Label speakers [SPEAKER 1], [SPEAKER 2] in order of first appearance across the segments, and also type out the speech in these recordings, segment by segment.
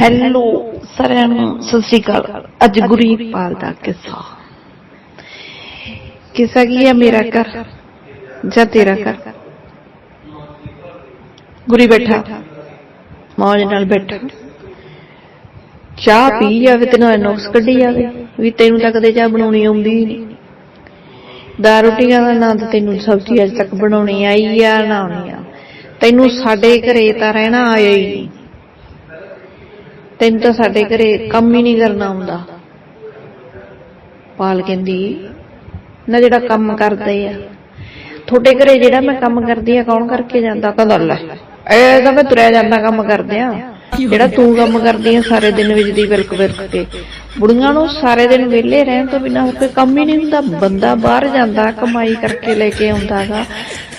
[SPEAKER 1] Hello ਸਾਰਿਆਂ ਨੂੰ ਸਤਿ ਸ਼੍ਰੀ ਅਕਾਲ। ਅੱਜ ਗੁਰੀਪਾਲ ਦਾ ਕਿੱਸਾ। ਕਿੱਸਾ। ਕੀ ਹੈ ਮੇਰਾ ਘਰ ਜਾਂ ਤੇਰਾ ਘਰ? ਗੁਰੀ ਬੈਠਾ। ਮੌਜ ਨਾਲ ਬੈਠਾ। ਚਾਹ ਪੀ ਜਾਵੇ ਤੈਨੂੰ ਨੁਕਸ ਕੱਢੀ ਜਾਵੇ। ਵੀ ਤੈਨੂੰ ਤਾਂ ਕਦੇ ਚਾਹ ਬਣਾਉਣੀ ਆਉਂਦੀ ਨਹੀਂ। ਦਾ ਰੋਟੀਆਂ ਦਾ ਨਾਂ ਤਾਂ ਤੈਨੂੰ ਸਬਜ਼ੀ ਅੱਜ ਤੱਕ ਬਣਾਉਣੀ ਆਈ ਆ ਨਾ ਆਉਣੀ ਆ। ਤੈਨੂੰ ਸਾਡੇ ਘਰੇ ਤਾਂ ਰਹਿਣਾ ਆਇਆ ਹੀ ਨਹੀਂ। ਤੈਨੂੰ ਤਾਂ ਸਾਡੇ ਘਰੇ ਕੰਮ ਹੀ ਨਹੀਂ ਕਰਨਾ ਆਉਂਦਾ। ਪਾਲ ਕਹਿੰਦੀ, ਨਾ ਜਿਹੜਾ ਕੰਮ ਕਰਦੇ ਆ। ਤੁਹਾਡੇ ਘਰੇ ਜਿਹੜਾ ਮੈਂ ਕੰਮ ਕਰਦੀ ਆ, ਕੌਣ ਕਰਕੇ ਜਾਂਦਾ? ਕਹਿੰਦਾ ਲੈ ਇਹ ਤਾਂ ਮੈਂ ਤੁਰਿਆ ਜਾਂਦਾ ਕੰਮ ਕਰਦੇ ਆ ਜਿਹੜਾ ਤੂੰ ਕੰਮ ਕਰਦੀ ਆ, ਸਾਰੇ ਦਿਨ ਵਿੱਚ ਦੀ ਵਿਲਕ ਵਿਲਕ ਕੇ। ਬੁੜੀਆਂ ਨੂੰ ਸਾਰੇ ਦਿਨ ਵਿਹਲੇ ਰਹਿਣ ਤੋਂ ਬਿਨਾਂ ਕੋਈ ਕੰਮ ਹੀ ਨਹੀਂ ਹੁੰਦਾ। ਬੰਦਾ ਬਾਹਰ ਜਾਂਦਾ, ਕਮਾਈ ਕਰਕੇ ਲੈ ਕੇ ਆਉਂਦਾਗਾ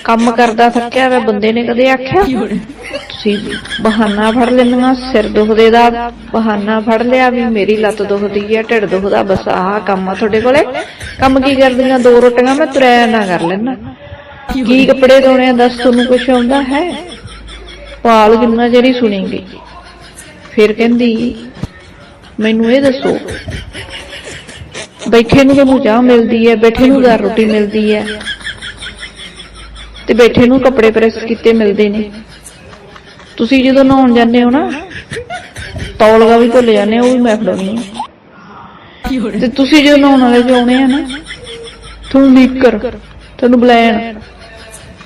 [SPEAKER 1] ਕੰਮ ਕਰਦਾ ਥੱਕਿਆ ਹੋਇਆ ਬੰਦੇ ਨੇ ਕਦੇ ਆਖਿਆ? ਤੁਸੀਂ ਬਹਾਨਾ ਫੜ ਲੈਂਦੀਆਂ, ਸਿਰ ਦੁਖਦੇ ਦਾ ਬਹਾਨਾ ਫੜ ਲਿਆ ਵੀ ਮੇਰੀ ਲੱਤ ਦੁਖਦੀ ਹੈ ਢਿੱਡ ਦੁਖਦਾ, ਬਸ ਆਹ ਕੰਮ ਆ ਤੁਹਾਡੇ ਕੋਲੇ। ਕੰਮ ਕੀ ਕਰਦੀਆਂ, ਦੋ ਰੋਟੀਆਂ ਮੈਂ ਤੁਰਿਆ ਨਾ ਕਰ ਲੈਣਾ ਕੀ ਕੱਪੜੇ ਧੋਣੇ ਦੱਸ ਤੁਹਾਨੂੰ ਕੁਝ ਆਉਂਦਾ ਹੈ? ਪਾਲ ਕਿੰਨਾ ਜਿਹੜੀ ਸੁਣੀ ਗਈ ਫਿਰ ਕਹਿੰਦੀ, ਮੈਨੂੰ ਇਹ ਦੱਸੋ, ਬੈਠੇ ਨੂੰ ਤੁਹਾਨੂੰ ਚਾਹ ਮਿਲਦੀ ਹੈ? ਬੈਠੇ ਨੂੰ ਘਰ ਰੋਟੀ ਮਿਲਦੀ ਹੈ? ਤੇ ਬੈਠੇ ਨੂੰ ਕੱਪੜੇ ਪ੍ਰੈਸ ਕੀਤੇ ਮਿਲਦੇ ਨੇ। ਤੁਸੀਂ ਜਦੋਂ ਨਹਾਉਣ ਜਾਂਦੇ ਹੋ ਨਾ, ਤੌਲਗਾ ਵੀ ਭੁੱਲ ਜਾਂਦੇ ਹੋ ਉਹ ਵੀ ਮੈਂ ਫੜਾਉਣੀ ਆ। ਤੇ ਤੁਸੀਂ ਜਦੋਂ ਨਹਾਉਣ ਵਾਲੇ ਚ ਆਉਣੇ ਆ ਨਾ ਤੁਹਾਨੂੰ ਲੀਕਰ ਤੁਹਾਨੂੰ ਬਲੈਣ।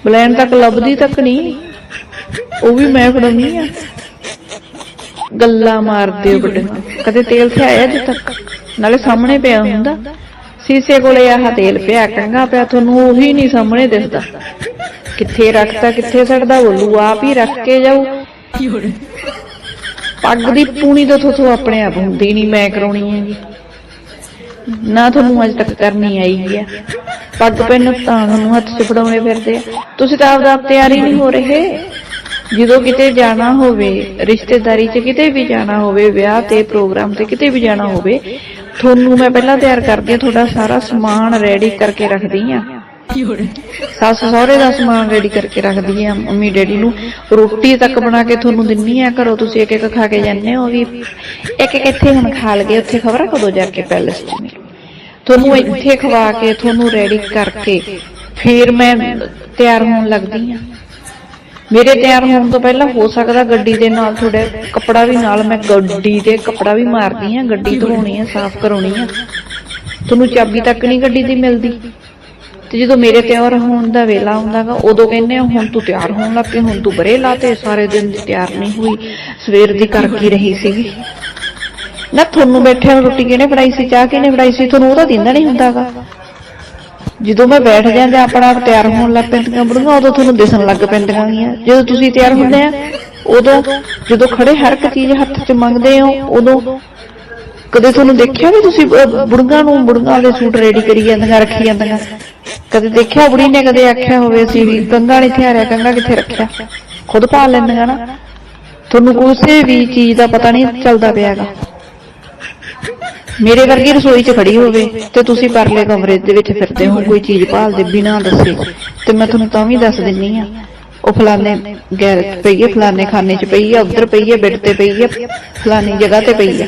[SPEAKER 1] ਬਲੈਣ ਤੱਕ ਲੱਭਦੀ ਤੱਕ ਨਹੀਂ, ਉਹ ਵੀ ਮੈਂ ਫੜਾਉਣੀ ਆ। ਗੱਲਾਂ ਮਾਰਦੇ ਹੋ ਵੱਡੇ ਕਦੇ ਤੇਲ ਤੇ ਆਇਆ ਤੱਕ? ਨਾਲੇ ਸਾਹਮਣੇ ਪਿਆ ਹੁੰਦਾ। ਸੀਸੇ ਕੋਲੇ ਆਹ ਤੇਲ ਪਿਆ ਕੰਗਾ ਪਿਆ, ਤੁਹਾਨੂੰ ਉਹੀ ਨਹੀਂ ਸਾਹਮਣੇ ਦਿਸਦਾ। ਕਿੱਥੇ ਰੱਖਦਾ ਕਿੱਥੇ ਸੜਦਾ ਬੋਲੂ ਆਪ ਹੀ ਰੱਖ ਕੇ ਜਾਊ। ਪੱਗ ਦੀ ਪੂਣੀ ਤਾਂ ਤੁਹਾਨੂੰ ਆਪਣੇ ਆਪ ਹੁੰਦੀ ਨਹੀਂ ਮੈਂ ਕਰਾਉਣੀ ਹੈਗੀ ਨਾ ਤੁਹਾਨੂੰ ਅੱਜ ਤੱਕ ਕਰਨੀ ਆਈ ਹੈ। ਪੱਗ ਪੈਨ ਤਾਂ ਤੁਹਾਨੂੰ ਹੱਥ 'ਚ ਫੜਾਉਣੇ ਫਿਰਦੇ ਆ। ਤੁਸੀਂ ਤਾਂ ਆਪ ਤਿਆਰ ਹੀ ਨਹੀਂ ਹੋ ਰਹੇ। ਜਦੋਂ ਕਿਤੇ ਜਾਣਾ ਹੋਵੇ, ਰਿਸ਼ਤੇਦਾਰੀ 'ਚ ਕਿਤੇ ਵੀ ਜਾਣਾ ਹੋਵੇ, ਵਿਆਹ ਤੇ ਪ੍ਰੋਗਰਾਮ ਤੇ ਕਿਤੇ ਵੀ ਜਾਣਾ ਹੋਵੇ, ਤੁਹਾਨੂੰ ਮੈਂ ਪਹਿਲਾਂ ਤਿਆਰ ਕਰਦੀ ਆ ਤੁਹਾਡਾ ਸਾਰਾ ਸਮਾਨ ਰੈਡੀ ਕਰਕੇ ਰੱਖਦੀ ਆ ਸੱਸ ਸਹੁਰੇ ਦਾ ਸਮਾਨ ਰੈਡੀ ਕਰਕੇ ਰੱਖਦੀ ਆ, ਮੰਮੀ ਡੈਡੀ ਨੂੰ। ਰੋਟੀ ਤੱਕ ਬਣਾ ਕੇ ਤੁਹਾਨੂੰ ਦਿੰਨੀ ਆ ਘਰੋਂ, ਤੁਸੀਂ ਇੱਕ ਇੱਕ ਖਾ ਕੇ ਜਾਂਦੇ ਹੋ ਵੀ। ਇੱਕ ਇੱਕ ਇੱਥੇ ਹੁਣ ਖਾ ਲਗੇ, ਉੱਥੇ ਖਬਰ ਕਦੋਂ ਜਾ ਕੇ ਪੈਲਸ 'ਚ ਮਿਲੂ ਤੁਹਾਨੂੰ ਇੱਥੇ ਖਵਾ ਕੇ, ਤੁਹਾਨੂੰ ਰੈਡੀ ਕਰਕੇ, ਫਿਰ ਮੈਂ ਤਿਆਰ ਹੋਣ ਲੱਗਦੀ ਆ। ਮੇਰੇ ਤਿਆਰ ਹੋਣ ਤੋਂ ਪਹਿਲਾਂ ਹੋ ਸਕਦਾ ਗੱਡੀ ਦੇ ਨਾਲ ਥੋੜਾ ਕੱਪੜਾ ਵੀ ਨਾਲ ਮੈਂ ਗੱਡੀ ਤੇ ਕੱਪੜਾ ਵੀ ਮਾਰਦੀ ਆ, ਗੱਡੀ ਧੋਣੀ ਆ, ਸਾਫ਼ ਕਰਾਉਣੀ ਆ। ਤੁਹਾਨੂੰ ਚਾਬੀ ਤੱਕ ਨਹੀਂ ਗੱਡੀ ਦੀ ਮਿਲਦੀ। ਤੇ ਜਦੋਂ ਮੇਰੇ ਤਿਆਰ ਹੋਣ ਦਾ ਵੇਲਾ ਆਉਂਦਾਗਾ ਉਦੋਂ ਕਹਿੰਦੇ ਆ ਹੁਣ ਤੂੰ ਤਿਆਰ ਹੋਣ ਲੱਗ ਪਈ ਹੁਣ ਤੂੰ ਬਰੇ ਲਾਤੇ ਸਾਰੇ ਦਿਨ ਦੀ ਤਿਆਰ ਨਹੀਂ ਹੋਈ ਸਵੇਰ ਦੀ ਕਰ ਕੀ ਰਹੀ ਸੀਗੀ? ਨਾ ਤੁਹਾਨੂੰ ਬੈਠਿਆਂ ਨੂੰ ਰੋਟੀ ਕਿਹਨੇ ਫੜਾਈ ਸੀ ਚਾਹ ਕਿਹਨੇ ਫੜਾਈ ਸੀ ਤੁਹਾਨੂੰ ਉਹਦਾ ਦਿੰਦਾ ਨਹੀਂ ਹੁੰਦਾਗਾ ਜਦੋਂ ਮੈਂ ਬੈਠ ਜਾਂਦੇ ਆਪਣਾ ਆਪ ਤਿਆਰ ਹੋਣ ਲੱਗ ਪੈਂਦੀਆਂ ਬੁੜੀਆਂ ਉਦੋਂ ਤੁਹਾਨੂੰ ਦਿਸਣ ਲੱਗ ਪੈਂਦੀਆਂ ਗੀਆਂ। ਜਦੋਂ ਤੁਸੀਂ ਤਿਆਰ ਹੁੰਦੇ ਆ ਉਦੋਂ ਜਦੋਂ ਖੜੇ ਹਰ ਇੱਕ ਚੀਜ਼ ਹੱਥ 'ਚ ਮੰਗਦੇ ਹੋ ਉਦੋਂ ਕਦੇ ਤੁਹਾਨੂੰ ਦੇਖਿਆ ਵੀ ਤੁਸੀਂ ਅਹ, ਬੁੜੀਆਂ ਨੂੰ ਬੁੜੀਆਂ ਦੇ ਸੂਟ ਰੈਡੀ ਕਰੀ ਜਾਂਦੀਆਂ ਰੱਖੀ ਜਾਂਦੀਆਂ? ਕਦੇ ਦੇਖਿਆ ਬੁੜੀ ਨੇ, ਕਦੇ ਆਖਿਆ ਹੋਵੇ ਅਸੀਂ ਵੀ, ਕੰਗਾ ਨਹੀਂ ਥਿਆਰਿਆ ਕੰਗਾ ਕਿੱਥੇ ਰੱਖਿਆ? ਖੁਦ ਪਾ ਲੈਂਦੀਆਂ ਨਾ। ਤੁਹਾਨੂੰ ਕਿਸੇ ਵੀ ਚੀਜ਼ ਦਾ ਪਤਾ ਨਹੀਂ ਚੱਲਦਾ ਪਿਆਗਾ। ਮੇਰੇ ਵਰਗੀ ਰਸੋਈ 'ਚ ਖੜੀ ਹੋਵੇ ਤੇ ਤੁਸੀਂ ਪਰਲੇ ਕਮਰੇ ਦੇ ਵਿੱਚ ਫਿਰਦੇ ਹੋ, ਕੋਈ ਚੀਜ਼ ਭਾਲਦੇ ਬਿਨਾਂ ਦੱਸੇ। ਤੇ ਮੈਂ ਤੁਹਾਨੂੰ ਤਾਂ ਵੀ ਦੱਸ ਦਿੰਨੀ ਆ, ਉਹ ਫਲਾਣੇ ਗੈਰ ਪਈ ਹੈ ਫਲਾਣੇ ਖਾਨੇ 'ਚ ਪਈ ਆ, ਉਧਰ ਪਈ ਹੈ ਬੈੱਡ ਤੇ ਪਈ ਹੈ ਫਲਾਣੀ ਜਗ੍ਹਾ ਤੇ ਪਈ ਆ।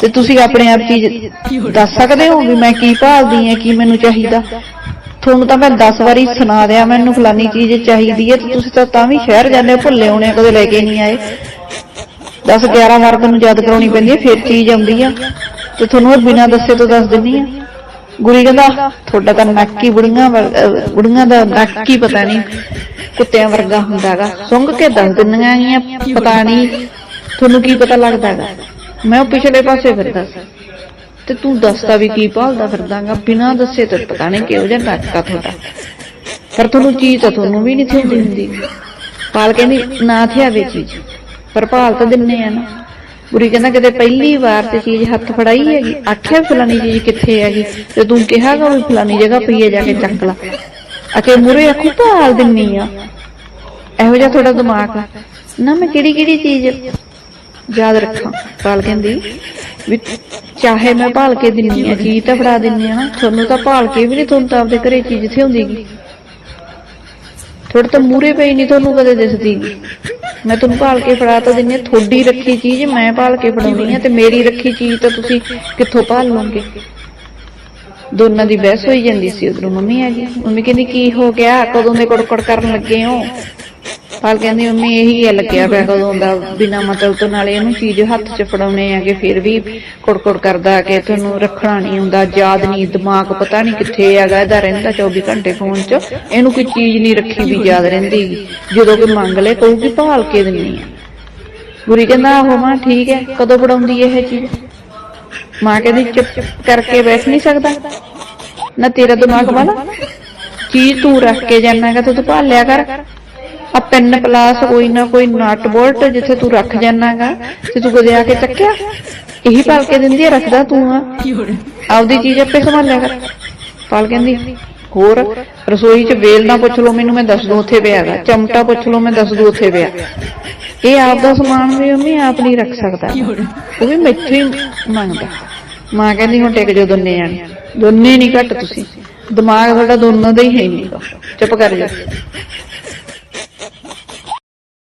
[SPEAKER 1] ਤੇ ਤੁਸੀਂ ਆਪਣੇ ਆਪ ਚੀਜ਼ ਦੱਸ ਸਕਦੇ ਹੋ ਵੀ ਮੈਂ ਕੀ ਭਾਲਦੀ ਆ, ਕੀ ਮੈਨੂੰ ਚਾਹੀਦਾ? ਤੁਹਾਨੂੰ ਤਾਂ ਮੈਂ 10 ਵਾਰੀ ਸੁਣਾ ਦਿਆਂ, ਮੈਨੂੰ ਫਲਾਨੀ ਚੀਜ਼ ਚਾਹੀਦੀ ਹੈ, ਤੁਸੀਂ ਤਾਂ ਤਾਂ ਵੀ ਸ਼ਹਿਰ ਜਾਂਦੇ ਹੋ, ਭੁੱਲੇ ਹੋਣੇ ਕਦੇ ਲੈ ਕੇ ਨਹੀਂ ਆਏ। 10 11 ਵਾਰ ਤੁਹਾਨੂੰ ਯਾਦ ਕਰਾਉਣੀ ਪੈਂਦੀ ਹੈ, ਫਿਰ ਚੀਜ਼ ਆਉਂਦੀ ਆ। ਤੇ ਤੁਹਾਨੂੰ ਬਿਨਾਂ ਦੱਸੇ ਤੋਂ ਦੱਸ ਦਿੰਨੀ ਆ। ਗੁਰੀ ਕਹਿੰਦਾ, ਤੁਹਾਡਾ ਤਾਂ ਨੱਕ ਹੀ ਬੁੜੀਆਂ ਬੁੜੀਆਂ ਦਾ ਨੱਕ ਹੀ ਪਤਾ ਨਹੀਂ, ਕੁੱਤਿਆਂ ਵਰਗਾ ਹੁੰਦਾਗਾ ਸੁੰਘ ਕੇ ਦੱਸ ਦਿੰਨੀਆਂ ਗੀਆਂ ਪਤਾ ਨਹੀਂ, ਤੁਹਾਨੂੰ ਕੀ ਪਤਾ ਲੱਗਦਾਗਾ ਮੈਂ ਉਹ ਪਿਛਲੇ ਪਾਸੇ ਫਿਰਦਾ ਸੀ। ਤੇ ਤੂੰ ਦੱਸਦਾ ਵੀ ਕੀ ਭਾਲਦਾ ਫਿਰਦਾਗਾ ਬਿਨਾਂ ਦੱਸੇ ਤੇ ਪਤਾ ਨਹੀਂ ਕਿਹੋ ਜਿਹਾ ਨੱਕ ਤੁਹਾਡਾ। ਪਰ ਤੁਹਾਨੂੰ ਚੀਜ਼ ਤਾਂ ਤੁਹਾਨੂੰ ਵੀ ਨਹੀਂ ਥਿੰਦੀ ਹੁੰਦੀ। ਪਾਲ ਕਹਿੰਦੀ, ਨਾ ਥਿਆਵੇ ਚੀਜ਼। ਪਰ ਭਾਲ ਤਾਂ ਦਿੰਨੇ ਆ ਨਾ। ਬੁਰੀ ਕਹਿੰਦਾ, ਕਿਤੇ ਪਹਿਲੀ ਵਾਰ ਤੇ ਚੀਜ਼ ਹੱਥ ਫੜਾਈ ਹੈਗੀ। ਆਖਿਆ ਫਲਾਨੀ ਚੀਜ਼ ਕਿੱਥੇ ਹੈਗੀ? ਤੇ ਤੂੰ ਕਿਹਾਗਾ ਵੀ ਫਲਾਨੀ ਜਗ੍ਹਾ ਪਈ ਹੈ ਜਾ ਕੇ ਚੱਕ ਲਾ। ਅਕੇ ਮੁਰੇ ਅੱਖੂ ਭਾਲ ਦਿੰਨੀ ਆ। ਇਹੋ ਜਿਹਾ ਤੁਹਾਡਾ ਦਿਮਾਗ ਆ। ਨਾ ਮੈਂ ਕਿਹੜੀ ਕਿਹੜੀ ਚੀਜ਼ ਯਾਦ ਰੱਖਾਂ? ਪਾਲ ਕਹਿੰਦੀ, ਵੀ ਚਾਹੇ ਮੈਂ ਭਾਲ ਕੇ ਦਿੰਨੀ ਆ ਚੀਜ਼ ਤਾਂ ਫੜਾ ਦਿੰਨੀ ਆ ਨਾ। ਤੁਹਾਨੂੰ ਤਾਂ ਭਾਲ ਕੇ ਵੀ ਨਹੀਂ ਤੁਹਾਨੂੰ ਤਾਂ ਆਪਦੇ ਘਰੇ ਚੀਜ਼ ਇੱਥੇ ਹੁੰਦੀਗੀ ਥੋੜਾ ਤਾਂ ਮੂਰੇ ਪਈ ਨਹੀਂ ਤੁਹਾਨੂੰ ਕਦੇ ਦਿਸਦੀ ਮੈਂ ਤੁਹਾਨੂੰ ਭਾਲ ਕੇ ਫੜਾ ਤਾਂ ਦਿੰਨੀ ਹਾਂ ਤੁਹਾਡੀ ਰੱਖੀ ਚੀਜ਼ ਮੈਂ ਭਾਲ ਕੇ ਫੜਾਉਣੀ ਆ ਤੇ ਮੇਰੀ ਰੱਖੀ ਚੀਜ਼ ਤਾਂ ਤੁਸੀਂ ਕਿੱਥੋਂ ਭਾਲ ਲਓਗੇ? ਦੋਨਾਂ ਦੀ ਬਹਿਸ ਹੋਈ ਜਾਂਦੀ ਸੀ। ਉਧਰੋਂ ਮੰਮੀ ਆ ਗਈ। ਮੰਮੀ ਕਹਿੰਦੀ, ਕੀ ਹੋ ਗਿਆ? ਕਦੋਂ ਦੇ ਕੁੜਕੁੜ ਕਰਨ ਲੱਗੇ ਹੋ? ਪਾਲ ਕਹਿੰਦੀ, ਮੰਮੀ, ਇਹੀ ਹੈ ਲੱਗਿਆ ਪਿਆ ਕਦੋਂ ਦਾ, ਬਿਨਾ ਮਤਲਬ ਤੋਂ ਨਾਲੇ ਇਹਨੂੰ ਚੀਜ਼ ਹੱਥ 'ਚ ਫੜਾਉਣੇ ਆ ਕਿ ਫਿਰ ਵੀ ਕੁੜਕੁੜ ਕਰਦਾ ਕਿ ਤੁਹਾਨੂੰ ਰੱਖਣਾ ਨਹੀਂ ਹੁੰਦਾ, ਯਾਦ ਨਹੀਂ, ਦਿਮਾਗ ਪਤਾ ਨਹੀਂ ਕਿੱਥੇ ਹੈਗਾ, ਇਹਦਾ ਰਹਿੰਦਾ 24 ਘੰਟੇ ਫੋਨ 'ਚ, ਇਹਨੂੰ ਕੋਈ ਚੀਜ਼ ਨਹੀਂ ਰੱਖੀ ਵੀ ਯਾਦ ਰਹਿੰਦੀ ਜਦੋਂ ਕੋਈ ਮੰਗ ਲੈ ਕਹੂਗੀ, ਭਾਲ ਕੇ ਦਿੰਨੀ ਆ। ਗੁਰੀ ਕਹਿੰਦਾ, ਆਹੋ, ਮਾਂ, ਠੀਕ ਹੈ, ਕਦੋਂ ਫੜਾਉਂਦੀ ਇਹ ਚੀਜ਼? ਮਾਂ ਕਹਿੰਦੀ, ਚੁੱਪ ਕਰਕੇ ਬੈਠ ਨਹੀਂ ਸਕਦਾ। ਨਾ ਤੇਰਾ ਦਿਮਾਗ ਵਾਲਾ। ਚੀਜ਼ ਤੂੰ ਰੱਖ ਕੇ ਜਾਣਾਗਾ ਤੇ ਤੂੰ ਭਾਲਿਆ ਕਰ। ਆ ਪੈਨ ਪਲਾਸ ਕੋਈ ਨਾ ਕੋਈ ਨਟ ਬੋਲਟ ਜਿੱਥੇ ਤੂੰ ਰੱਖ ਜਾਣਾਗਾ, ਤੇ ਤੂੰ ਕਦੇ ਆ ਕੇ ਚੱਕਿਆ? ਇਹੀ ਭਾਲ ਕੇ ਦਿੰਦੀ ਆ, ਰੱਖਦਾ ਤੂੰ ਆ। ਆਪਦੀ ਚੀਜ਼ ਆਪੇ ਸੰਭਾਲਿਆ ਕਰ। ਪਾਲ ਕਹਿੰਦੀ, ਹੋਰ, ਰਸੋਈ 'ਚ ਵੇਲ ਨਾ ਪੁੱਛ ਲਓ ਮੈਨੂੰ, ਮੈਂ ਦੱਸ ਦੂੰ ਉੱਥੇ ਪਿਆ ਹੈਗਾ। ਚਮਟਾ ਪੁੱਛ ਲਓ, ਮੈਂ ਦੱਸ ਦੂੰ ਉੱਥੇ ਪਿਆ। ਇਹ ਆਪ ਦਾ ਸਮਾਨ ਵੀ ਮੰਮੀ ਆਪ ਨਹੀਂ ਰੱਖ ਸਕਦਾ। ਉਹ ਵੀ ਮੈਥੋਂ ਹੀ ਮੰਗਦਾ। ਮਾਂ ਕਹਿੰਦੀ, ਹੁਣ ਟਿਕ ਜੋ ਦੋਨੇ ਜਾਣੇ। ਦੋਨੇ ਨਹੀਂ ਘੱਟ ਤੁਸੀਂ। ਦਿਮਾਗ ਤੁਹਾਡਾ ਦੋਨਾਂ ਦਾ ਹੀ ਹੈ ਨਹੀਂ। ਚੁੱਪ ਕਰ ਜਾ।